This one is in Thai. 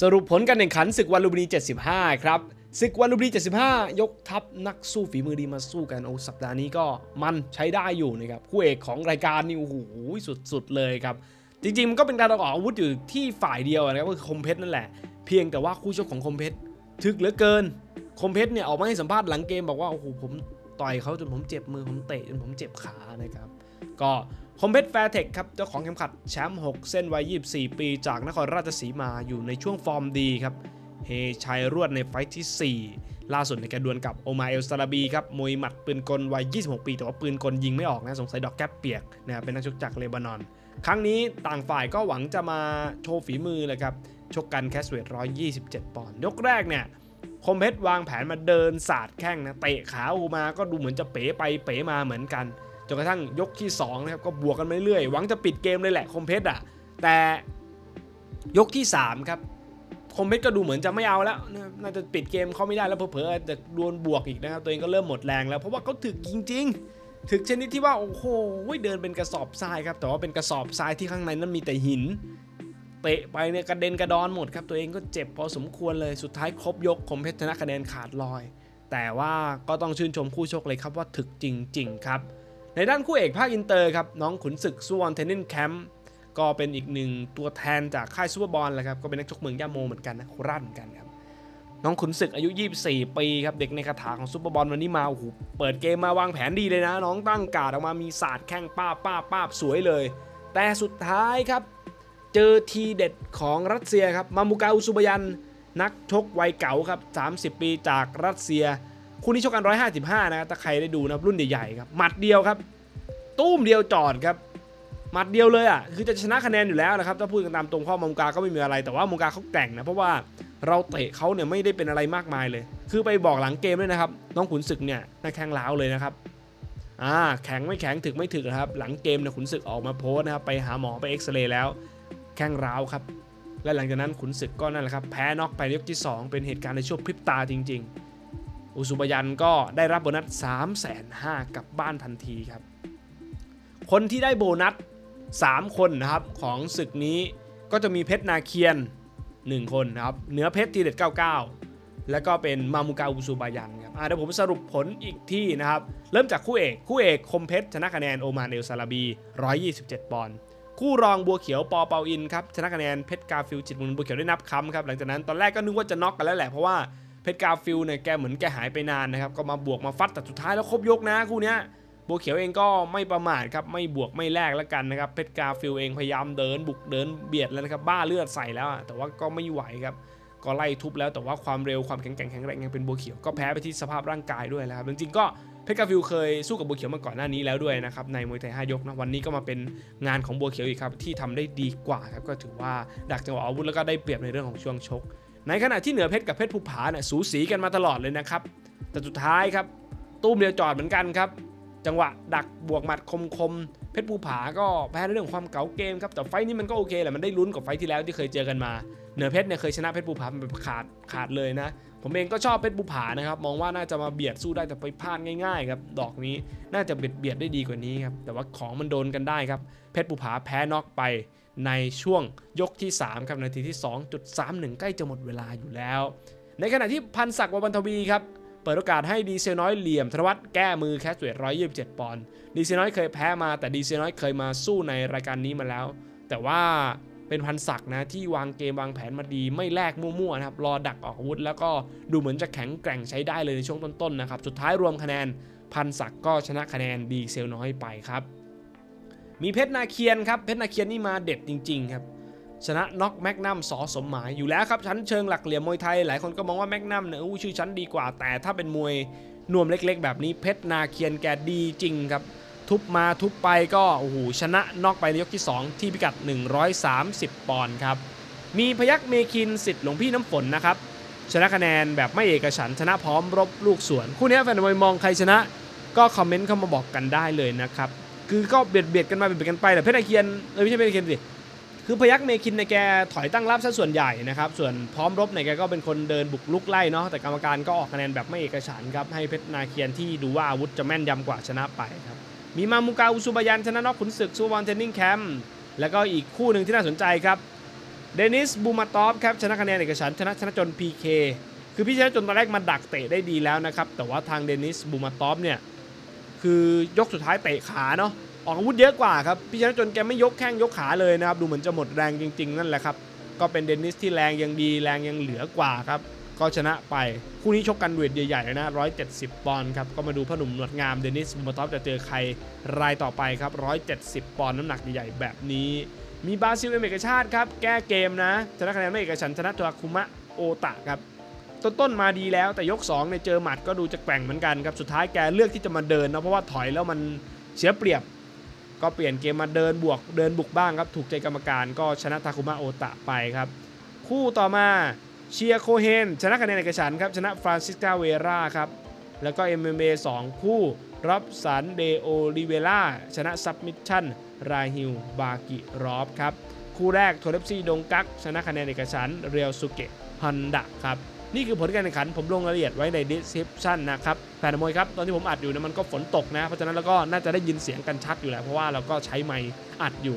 สรุปผลการแข่งขันศึกวันลุมพินี 75 ครับศึกวันลุมพินี 75 ยกทัพนักสู้ฝีมือดีมาสู้กันโอ้สัปดาห์นี้ก็มันใช้ได้อยู่นะครับคู่เอกของรายการนี่โอ้โหสุดๆเลยครับ จริงๆ มันก็เป็นการออกอาวุธอยู่ที่ฝ่ายเดียวนะครับก็คือคมเพชรนั่นแหละ เพียงแต่ว่าคู่ชกของคมเพชรถึกเหลือเกิน คมเพชรเนี่ยออกมาให้สัมภาษณ์หลังเกมบอกว่าโอ้โหผมต่อยเขาจนผมเจ็บมือผมเตะจนผมเจ็บขานะครับ ก็ คมเพชรแฟร์เทคครับเจ้าของเข็มขัดแชมป์6เส้นวัย 24 ปีจากนครราชสีมาอยู่ในช่วงฟอร์มดีครับเฮชัยรวดในไฟที่ 4 ล่าสุดในการดวลกับโอมาเอลซาลาบีครับมวยหมัดปืนกลวัย 26 ปี แต่ว่าปืนกลยิงไม่ออกนะสงสัยดอกแก๊ปเปียกนะครับเป็นนักชกจากเลบานอน ครั้งนี้ต่างฝ่ายก็หวังจะมาโชว์ฝีมือเลยครับชกกันแคสเวท127 ปอนด์ยกแรกเนี่ยคมเพชรวางแผนมาเดินสาดแข้งนะเตะขาออมาก็ดูเหมือนจะเป๋ไปเป๋มาเหมือนกัน จนกระทั่งยกที่2นะครับก็บวกกันไปเรื่อยหวังจะปิดเกมเลยแหละคมเพชรอะแต่ยกที่3ครับคมเพชรก็ดูเหมือนจะไม่เอาแล้วนะน่าจะปิดเกมเขาไม่ได้แล้วเผลอๆจะโดนบวกอีกนะครับตัวเองก็เริ่มหมดแรงแล้วเพราะว่าเขาถึกจริง ๆ ถึกชนิดที่ว่าโอ้โหเดินเป็นกระสอบทรายครับแต่ว่าเป็นกระสอบทรายที่ข้างในนั้นมีแต่หินเตะไปเนี่ยกระเด็นกระดอนหมดครับตัวเองก็เจ็บพอสมควรเลยสุดท้ายครบยกคมเพชรชนะคะแนนขาดลอย แต่ว่าก็ต้องชื่นชมคู่ชกเลยครับว่าถึกจริง ๆ ครับ ในด้านคู่เอกภาคอินเตอร์ครับน้องขุนศึกสุวรรณเทนนิสแคมป์ก็เป็นอีกหนึ่งตัวแทนจากค่ายซูเปอร์บอลแหละครับก็เป็นนักชกเมืองย่าโมเหมือนกันนะโคราชเหมือนกันครับน้องขุนศึกอายุ 24 ปีครับเด็กในคาถาของซูเปอร์บอลวันนี้มาโอ้โหเปิดเกมมาวางแผนดีเลยนะ น้องตั้งการดออกมามีศาสตร์แข้งป้าป้าป้าสวยเลย แต่สุดท้ายครับ เจอทีเด็ดของรัสเซียครับมามูกาอุสุบยัน นักชกวัยเก่าครับ 30 ปีจากรัสเซีย คู่นี้ชกกัน 155 นะครับถ้าใครได้ดูนะครับรุ่นใหญ่ๆครับหมัดเดียวครับ ตุ้มเดียวจอดครับหมัดเดียวเลยอะคือจะชนะคะแนนอยู่แล้วนะครับถ้าพูดกันตามตรงข้อมามูกาก็ไม่มีอะไร แต่ว่ามูกาเขาแกร่งนะเพราะว่าเราเตะเขาเนี่ยไม่ได้เป็นอะไรมากมายเลย คือไปบอกหลังเกมด้วยนะครับ น้องขุนศึกเนี่ยน่าแข้งล้าวเลยนะครับอ่าแข็งไม่แข็งถึกไม่ถึกนะครับ หลังเกมเนี่ยขุนศึกออกมาโพสต์นะครับไปหาหมอไปเอ็กซเรย์แล้ว แข้งร้าวครับ และหลังจากนั้นขุนศึกก็นั่นแหละครับแพ้น็อกไปยกที่ 2 เป็นเหตุการณ์ในช่วงพริบตาจริง ๆ อุสุบยันก็ได้รับโบนัส 3 5 0 0 0กับบ้านทันทีครับ คนที่ได้โบนัส 3 คนนะครับของศึกนี้ก็จะมีเพชรนาเคียน 1 คนนะครับเหนือเพชรทีเด็ด 99 แล้วก็เป็นมามูกาอุสุบายันครับเดี๋ยวผมสรุปผลอีกที่นะครับ เริ่มจากคู่เอก คู่เอกคมเพชรชนะคะแนนโอมานเอลซาลาบี 127 ปอนด์คู่รองบัวเขียวปอเปาอินครับชนะคะแนนเพชรกาฟิลจิตมุนบัวเขียวได้นับคำครับหลังจากนั้นตอนแรกก็นึกว่าจะน็อกกันแล้วแหละเพราะว่า เพชรกาฟิลเนี่ยแกเหมือนแกหายไปนานนะครับก็มาบวกมาฟัดแต่สุดท้ายแล้วครบยกนะคู่เนี้ยบัวเขียวเองก็ไม่ประมาทครับไม่บวกไม่แลกแล้วกันนะครับเพชรกาฟิลเองพยายามเดินบุกเดินเบียดแล้วนะครับบ้าเลือดใส่แล้วแต่ว่าก็ไม่ไหวครับก็ไล่ทุบแล้วแต่ว่าความเร็วความแข็งแกร่งแข็งแรงยังเป็นบัวเขียวก็แพ้ไปที่สภาพร่างกายด้วยแล้วครับจริงๆก็เพชรกาฟิลเคยสู้กับบัวเขียวมาก่อนหน้านี้แล้วด้วยนะครับในมวยไทย5ยกนะวันนี้ก็มาเป็นงานของบัวเขียวอีกครับที่ทำได้ดีกว่าครับก็ถือว่าดักจังหวะอาวุธแล้วก็ได้เปรียบในเรื่องของช่วงชก ในขณะที่เหนือเพชรกับเพชรภูผาเนี่ยสูสีกันมาตลอดเลยนะครับ แต่สุดท้ายครับตุ้มเดียวจอดเหมือนกันครับ จังหวะดักบวกหมัดคมๆเพชรภูผาก็แพ้ในเรื่องความเก๋าเกมครับแต่ไฟนี้มันก็โอเคแหละมันได้ลุ้นกับไฟที่แล้วที่เคยเจอกันมา เหนือเพชรเนี่ยเคยชนะเพชรภูผาแบบขาดขาดเลยนะผมเองก็ชอบเพชรบุผานะครับ มองว่าน่าจะมาเบียดสู้ได้แต่ไปพลาดง่ายๆครับ ดอกนี้น่าจะเบียดเบียดได้ดีกว่านี้ครับ แต่ว่าของมันโดนกันได้ครับ เพชรบุผาแพ้น็อกไป ในช่วงยกที่ 3 ครับนาทีที่ 2.31 ใกล้จะหมดเวลาอยู่แล้ว ในขณะที่พันศักดิ์วบันทวีครับเปิดโอกาสให้ดีเซลน้อยเหลี่ยมธนวัฒน์แก้มือแคสเวท127 ปอนด์ดีเซลน้อยเคยแพ้มาแต่ดีเซลน้อยเคยมาสู้ในรายการนี้มาแล้ว แต่ว่าเป็นพันศักดิ์นะที่วางเกมวางแผนมาดีไม่แลกมั่วๆนะครับรอดักออกอาวุธ แล้วก็ดูเหมือนจะแข็งแกร่งใช้ได้เลยในช่วงต้นๆนะครับสุดท้ายรวมคะแนนพันศักดิ์ก็ชนะคะแนนดีเซลน้อยไปครับ มีเพชรนาเคียนครับเพชรนาเคียนนี่มาเด็ดจริง ๆ ครับชนะน็อกแมกนัมสอสมหมายอยู่แล้วครับชั้นเชิงหลักเหลี่ยมมวยไทยหลายคนก็มองว่าแมกนัมเนี่ยอู้ชื่อชั้นดีกว่า แต่ถ้าเป็นมวยนวมเล็กๆ แบบนี้เพชรนาเคียนแกดีจริงครับ ทุบมาทุบไปก็โอ้โหชนะน็อกไปในยกที่ 2 ที่พิกัด 130 ปอนด์ครับ มีพยักเมคินสิทธิ์หลวงพี่น้ำฝนนะครับชนะคะแนนแบบไม่เอกฉันชนะพร้อมรบลูกสวน คู่นี้แฟนมวยมองใครชนะ ก็คอมเมนต์เข้ามาบอกกันได้เลยนะครับ คือก็เบียดเบียดกันมาเบียดเบียดกันไปแต่เพชรนาเคียนเออไม่ใช่เพชรนาเคียนสิคือพยักเมคินในแกถอยตั้งรับซะส่วนใหญ่นะครับ ส่วนพร้อมรบเนี่ยแกก็เป็นคนเดินบุกลุกไล่เนาะแต่กรรมการก็ออกคะแนนแบบไม่เอกฉันครับให้เพชรนาเคียนที่ดูว่าอาวุธจะแม่นยำกว่าชนะไปครับมีมามูกาอุสุบายันชนะน็อกขุนศึกซูวอนเทนนิงแคมป์แล้วก็อีกคู่หนึ่งที่น่าสนใจครับเดนิสบูมาตอฟครับชนะคะแนนเอกฉันชนะชนะจน PK คือพี่ชนะจนตอนแรกมาดักเตะได้ดีแล้วนะครับแต่ว่าทางเดนิสบูมาตอฟเนี่ย คือยกสุดท้ายเตะขาเนาะออกอาวุธเยอะกว่าครับพี่ชนะจนแกไม่ยกแข้งยกขาเลยนะครับดูเหมือนจะหมดแรงจริง ๆ นั่นแหละครับก็เป็นเดนิสที่แรงยังดีแรงยังเหลือกว่าครับก็ชนะไปคู่นี้ชกกันเวทใหญ่ๆเลยนะ 170 ปอนด์ครับ ก็มาดูพ่อหนุ่มหนวดงามเดนิสบูมาตอฟจะเจอใครรายต่อไปครับ 170 ปอนด์น้ำหนักใหญ่ๆแบบนี้ มีบราซิลเอเมกชาติครับ แก้เกมนะชนะคะแนนไม่เอกฉันชนะตัวคุมะโอตะครับ ต้นๆมาดีแล้วแต่ยก2เนี่ยเจอหมัดก็ดูจะแกว่งเหมือนกันครับสุดท้ายแกเลือกที่จะมาเดินนะเพราะว่าถอยแล้วมันเสียเปรียบ ก็เปลี่ยนเกมมาเดินบวกเดินบุกบ้างครับถูกใจกรรมการก็ชนะทาคุมะโอตะไปครับ คู่ต่อมาเชียร์โคเฮนชนะคะแนนเอกฉันครับชนะฟรานซิสกาเวราครับแล้วก็ MMA 2 คู่รับสันเดโอลิเวล่าชนะซับมิชชั่นราฮิลบากิรอบครับ คู่แรกโทเลปซีดงกัก ชนะคะแนนเอกฉันเรียวสุเกะฮันดะครับ นี่คือผลการแข่งขันผมลงรายละเอียดไว้ใน description นะครับแฟนมวยครับ ตอนที่ผมอัดอยู่นะมันก็ฝนตกนะ เพราะฉะนั้นเราก็น่าจะได้ยินเสียงกันชัดอยู่แหละเพราะว่าเราก็ใช้ไมค์อัดอยู่